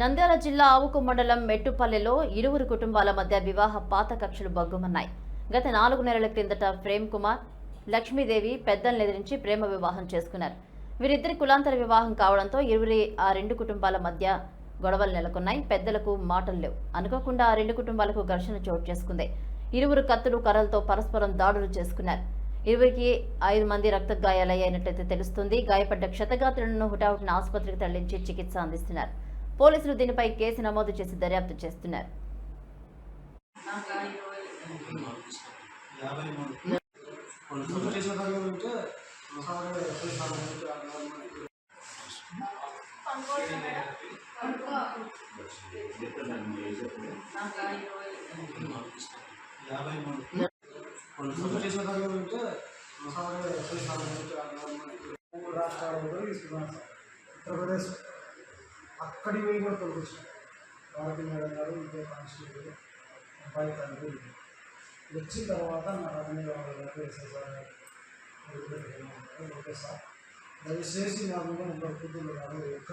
నంద్యాల జిల్లా ఆవుకు మండలం మెట్టుపల్లెలో ఇరువురు కుటుంబాల మధ్య వివాహ పాత కక్షలు బగ్గుమన్నాయి గత నాలుగు నెలల క్రిందట ప్రేమ్ కుమార్ లక్ష్మీదేవి పెద్దలను ఎదిరించి ప్రేమ వివాహం చేసుకున్నారు. వీరిద్దరి కులాంతర వివాహం కావడంతో ఇరువురి ఆ రెండు కుటుంబాల మధ్య గొడవలు నెలకొన్నాయి. పెద్దలకు మాటలు లేవు. అనుకోకుండా ఆ రెండు కుటుంబాలకు ఘర్షణ చోటు చేసుకుంది. ఇరువురు కత్తులు కర్రలతో పరస్పరం దాడులు చేసుకున్నారు. ఇరువురికి ఐదు మంది రక్త గాయాలయ్యాయినట్లయితే తెలుస్తుంది. గాయపడ్డ క్షతగాత్రులను హుటాహుటిన ఆసుపత్రికి తరలించి చికిత్స అందిస్తున్నారు. పోలీసులు దీనిపై కేసు నమోదు చేసి దర్యాప్తు చేస్తున్నారు. రాష్ట్రాలు తీసుకున్నాను సార్ ఉత్తరప్రదేశ్ అక్కడి పోయి కూడా తొలగించాను భారతి మేడం గారు ఇంకో కానిస్టేబుల్ అబ్బాయి తండ్రి వచ్చిన తర్వాత నా రజనీ రావు గారు ఎస్ఎస్ఆర్ సార్ గారు ఓకే సార్. దయచేసి నా మీద ఒక కుటుంబం గారు